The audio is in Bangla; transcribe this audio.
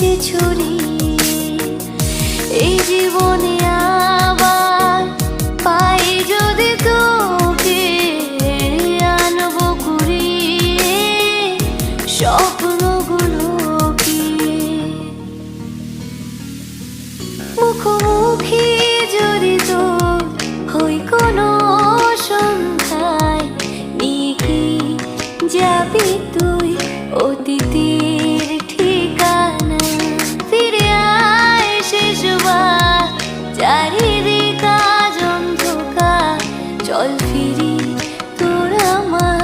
গেছে এই জীবনে আবার পাই যদি তোকে আনব ঘুরিয়ে স্বপ্নগুলোকে মুখোমুখি যদি তো হই কোনো সন্ধ্যায় নিয়ে যাবি তুই অতিথি তোরা মা